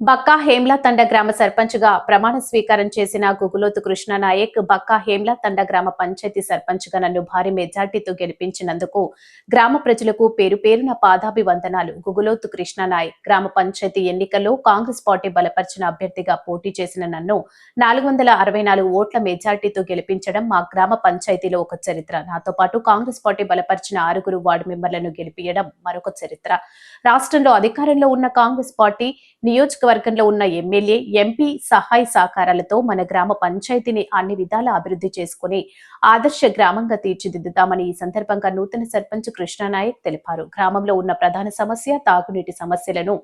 బక్కా హేమ్లా తండ గ్రామ సర్పంచ్గా ప్రమాణ స్వీకారం చేసిన గుగులోతు కృష్ణ నాయక్ బక్కా హేమ్లా తండ గ్రామ పంచాయతీ సర్పంచ్గా నన్ను భారీ మెజార్టీతో గెలిపించినందుకు గ్రామ ప్రజలకు పేరు పేరున పాదాభివందనాలు. గుగులోతు కృష్ణ నాయక్ గ్రామ పంచాయతీ ఎన్నికల్లో కాంగ్రెస్ పార్టీ బలపరిచిన అభ్యర్థిగా పోటీ చేసిన నన్ను నాలుగు వందల అరవై నాలుగు ఓట్ల మెజార్టీతో గెలిపించడం మా గ్రామ పంచాయతీలో ఒక చరిత్ర. నాతో పాటు కాంగ్రెస్ పార్టీ బలపరిచిన ఆరుగురు వార్డు మెంబర్లను గెలిపించడం మరొక చరిత్ర. రాష్ట్రంలో అధికారంలో ఉన్న కాంగ్రెస్ పార్టీ నియోజక నియోజకవర్గంలో ఉన్న ఎమ్మెల్యే ఎంపీ సహాయ సహకారాలతో మన గ్రామ పంచాయతీని అన్ని విధాల అభివృద్ధి చేసుకుని ఆదర్శ గ్రామంగా తీర్చిదిద్దుతామని ఈ సందర్భంగా నూతన సర్పంచ్ కృష్ణానాయక్ తెలిపారు. గ్రామంలో ఉన్న ప్రధాన సమస్య తాగునీటి సమస్యలను.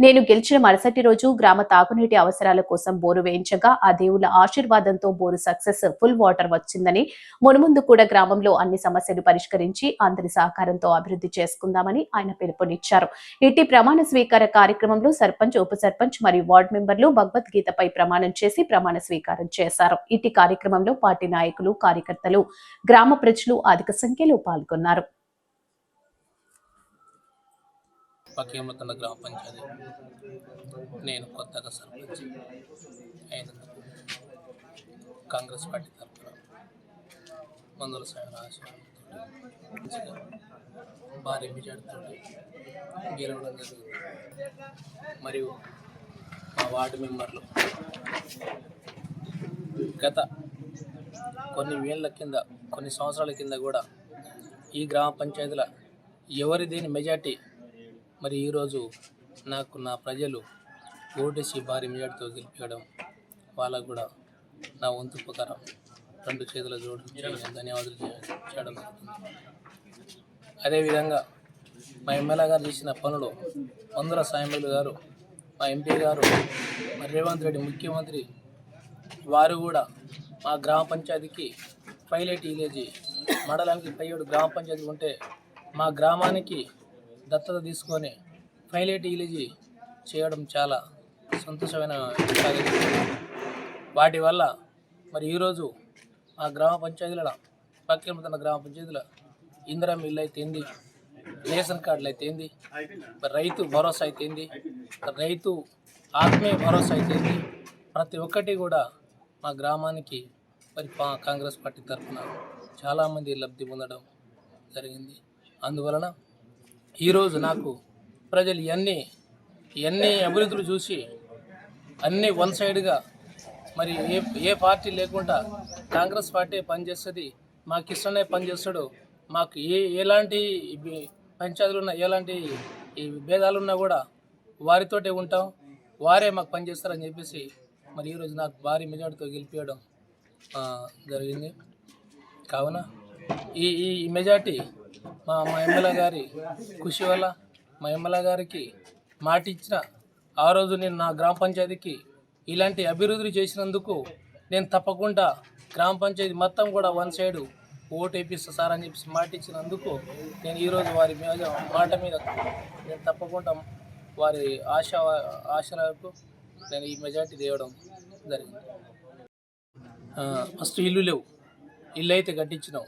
నేను గెలిచిన మరుసటి రోజు గ్రామ తాగునీటి అవసరాల కోసం బోరు వేయించగా ఆ దేవుళ్ళ ఆశీర్వాదంతో బోరు సక్సెస్ ఫుల్ వాటర్ వచ్చిందని మునుముందు కూడా గ్రామంలో అన్ని సమస్యలు పరిష్కరించి అందరి సహకారంతో అభివృద్ధి చేసుకుందామని ఆయన పిలుపునిచ్చారు. ఇటీ ప్రమాణ స్వీకార కార్యక్రమంలో సర్పంచ్ ఉప సర్పంచ్ సర్పంచ్ మరియు వార్డు మెంబర్లు భగవద్గీతపై ప్రమాణం చేసి ప్రమాణ స్వీకారం చేశారు. ఇటు కార్యక్రమంలో పార్టీ నాయకులు కార్యకర్తలు గ్రామ ప్రజలు అధిక సంఖ్యలో పాల్గొన్నారు. పకేమతండ గ్రామ పంచాయతీ. నేను కొత్తగా సర్పంచ్ అయినందుకు కాంగ్రెస్ పార్టీ తరఫున మందుల సాయం ఆశీర్వాదంతో భారీ మెజార్టీతో గెలవడం జరిగింది. మరియు వార్డు మెంబర్లు. గత కొన్ని వేళ్ళ కింద కొన్ని సంవత్సరాల కింద కూడా ఈ గ్రామ పంచాయతీల ఎవరి దీని మెజార్టీ మరి ఈరోజు నాకు నా ప్రజలు ఓటేసి భారీ మెజార్టీతో గెలిపించడం వాళ్ళకు కూడా నా వంతు ఉపకారం. రెండు చేతుల జోడు ధన్యవాదాలు చే- చేయడం అదేవిధంగా మా ఎమ్మెల్యే గారు చేసిన పనులు మందుల సాయమల్లి గారు మా ఎంపీ గారు రేవంత్ రెడ్డి ముఖ్యమంత్రి వారు కూడా మా గ్రామ పంచాయతీకి పైలట్ విలేజ్ మండలానికి పైఏడు గ్రామ పంచాయతీ ఉంటే మా గ్రామానికి దత్తత తీసుకొని పైలట్ విలేజ్ చేయడం చాలా సంతోషమైన వాటి వల్ల మరి ఈరోజు మా గ్రామ పంచాయతీల పక్కన గ్రామ పంచాయతీల ఇందిరా ఇల్లు అయితే రేషన్ కార్డులు అయితే ఏంది? రైతు భరోసా అయితే ఏంది? రైతు ఆత్మీయ భరోసా అయితే ఏంది? ప్రతి ఒక్కటి కూడా మా గ్రామానికి మరి పా- కాంగ్రెస్ పార్టీ తరఫున చాలామంది లబ్ధి పొందడం జరిగింది. అందువలన ఈరోజు నాకు ప్రజలు ఇవన్నీ ఇవన్నీ అభివృద్ధులు చూసి అన్నీ వన్ సైడ్గా మరి ఏ ఏ పార్టీ లేకుండా కాంగ్రెస్ పార్టీ పనిచేస్తుంది మాకు ఇష్టమే పనిచేస్తాడు మాకు ఏ ఎలాంటి పంచాయతీలు ఉన్న ఎలాంటి ఈ భేదాలున్నా కూడా వారితోటే ఉంటాం. వారే మాకు పనిచేస్తారని చెప్పేసి మరి ఈరోజు నాకు భారీ మెజార్టీతో గెలిపించడం జరిగింది. కావున ఈ ఈ మెజార్టీ మా మా ఎమ్మెల్యే గారి కృషి వల్ల మా ఎమ్మెల్యే గారికి మాట ఇచ్చిన ఆ రోజు నేను నా గ్రామ పంచాయతీకి ఇలాంటి అభివృద్ధి చేసినందుకు నేను తప్పకుండా గ్రామ పంచాయతీ మొత్తం కూడా వన్ సైడ్ ఓటు వేపిస్తా సార్ అని చెప్పి మాట ఇచ్చినందుకు నేను ఈరోజు వారి మీద మాట మీద నేను తప్పకుండా వారి ఆశ ఆశలకు నేను ఈ మెజార్టీ తేవడం జరిగింది. ఫస్ట్ ఇల్లు లేవు. ఇల్లు అయితే కట్టించినాం.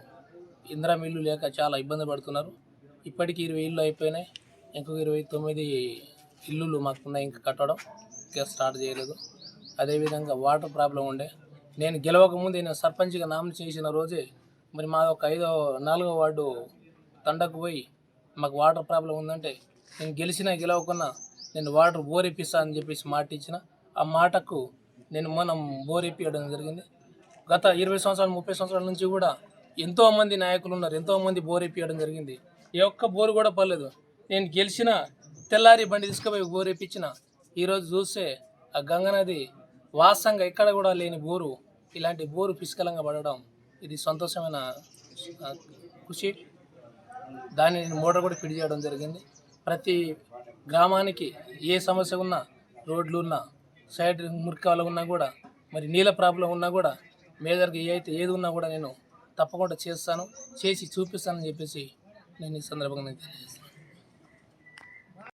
ఇందిరా ఇల్లు లేక చాలా ఇబ్బంది పడుతున్నారు. ఇప్పటికీ ఇరవై ఇల్లు అయిపోయినాయి. ఇంకొక ఇరవై తొమ్మిది ఇల్లులు మాకున్నాయి ఇంకా కట్టడం. ఇంకా స్టార్ట్ చేయలేదు. అదేవిధంగా వాటర్ ప్రాబ్లం ఉండే. నేను గెలవకముందే నేను సర్పంచ్గా నామిన చేసిన రోజే మరి మా ఒక ఐదో నాలుగో వార్డు తండకు పోయి మాకు వాటర్ ప్రాబ్లం ఉందంటే నేను గెలిచినా గెలవకున్నా నేను వాటర్ బోర్ అని చెప్పేసి మాట ఇచ్చిన. ఆ మాటకు నేను మనం బోర్ జరిగింది. గత ఇరవై సంవత్సరాలు ముప్పై సంవత్సరాల నుంచి కూడా ఎంతోమంది నాయకులు ఉన్నారు ఎంతో మంది జరిగింది. ఏ ఒక్క బోరు కూడా పర్లేదు నేను గెలిచిన తెల్లారి బండి తీసుకుపోయి బోరెప్పించిన. ఈరోజు చూస్తే ఆ గంగనది వాసంగా ఎక్కడ కూడా లేని బోరు ఇలాంటి బోరు పిష్కలంగా పడడం ఇది సంతోషమైన కృషి. దానిని మోటార్ కూడా ఫిట్ చేయడం జరిగింది. ప్రతి గ్రామానికి ఏ సమస్య ఉన్నా రోడ్లు ఉన్నా సైడ్ మురికాలు ఉన్నా కూడా మరి నీళ్ళ ప్రాబ్లం ఉన్నా కూడా మేజర్గా ఏ అయితే ఏది ఉన్నా కూడా నేను తప్పకుండా చేస్తాను చేసి చూపిస్తానని చెప్పేసి నేను ఈ సందర్భంగా నేను తెలియజేస్తాను.